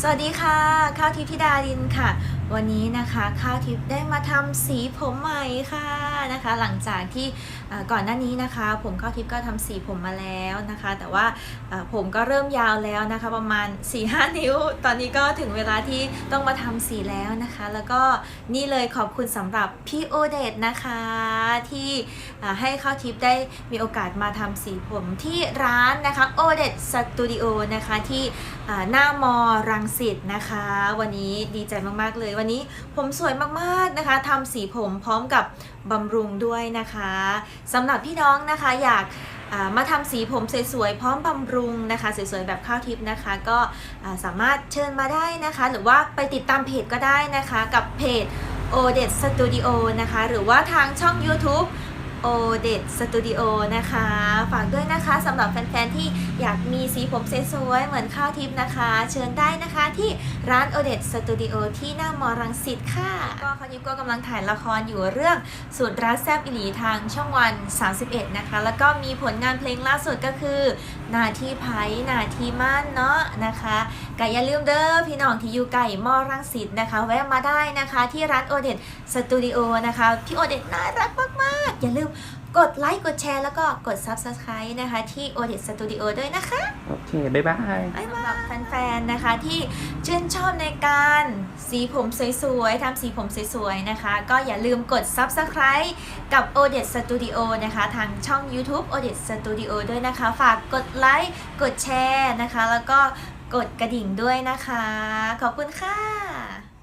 สวัสดีค่ะ ข้าวทิพย์ธิดาดินค่ะ วันนี้นะคะข้าวทิพย์ได้มาทำสีผมใหม่ค่ะนะคะ หลังจากที่ก่อนหน้านี้นะคะ ผมข้าวทิพย์ก็ทำสีผมมาแล้วนะคะ แต่ว่าผมก็เริ่มยาวแล้วนะคะ ประมาณ4-5นิ้ว ตอนนี้ก็ถึงเวลาที่ต้องมาทำสีแล้วนะคะ แล้วก็นี่เลยขอบคุณสำหรับพี่โอเดตนะคะที่ให้ข้าวทิพย์ได้มีโอกาสมาทำสีผมที่ร้านนะคะโอเดตสตูดิโอนะคะที่หน้ามอรังสิตนะคะ วันนี้ดีใจมากๆเลยวันนี้ผมสวยมากๆนะคะทำสีผมพร้อมกับบำรุงด้วยนะคะสำหรับพี่น้องนะคะอยากมาทำสีผมสวยๆพร้อมบำรุงนะคะสวยๆแบบข้าวทิพย์นะคะ ก็สามารถเชิญมาได้นะคะ หรือว่าไปติดตามเพจก็ได้นะคะ กับเพจ o d e t Studio นะคะ หรือว่าทางช่อง YouTube o d e t Studio นะคะ ฝากด้วยนะคะสำหรับแฟนๆ ที่อยากมีสีผมสวยๆเหมือนข้าวทิพย์นะคะ เชิญได้นะคะที่ร้าน o d e t Studio ที่หน้ามอรังสิตค่ะ ก็ข้าวทิพย์ก็กำลังถ่ายละครอยู่เรื่องสูตรรักแซบอิหลีทางช่องวัน 31 นะคะ แล้วก็มีผลงานเพลงล่าสุดก็คือ นาทีไผ่นาทีมั่นเนาะนะคะก็อย่าลืมเด้อพี่น้องที่อยู่ไก่มอรังสิตนะคะ แวะมาได้นะคะที่ร้านโอเดตสตูดิโอนะคะพี่โอเดตน่ารักมากๆ อย่าลืมกดไลค์กดแชร์แล้วก็กด Subscribe นะคะที่โอเดตสตูดิโอด้วยนะคะ โอเค บ๊ายบาย สำหรับแฟนๆ นะคะที่ชื่นชอบในการสีผมสวยๆ ทำสีผมสวยๆ นะคะ ก็อย่าลืมกด Subscribe กับ o d e t Studio นะคะ ทางช่อง YouTube o d e t Studio ด้วยนะคะ ฝากกดไลค์ กดแชร์นะคะ แล้วก็กดกระดิ่งด้วยนะคะ ขอบคุณค่ะ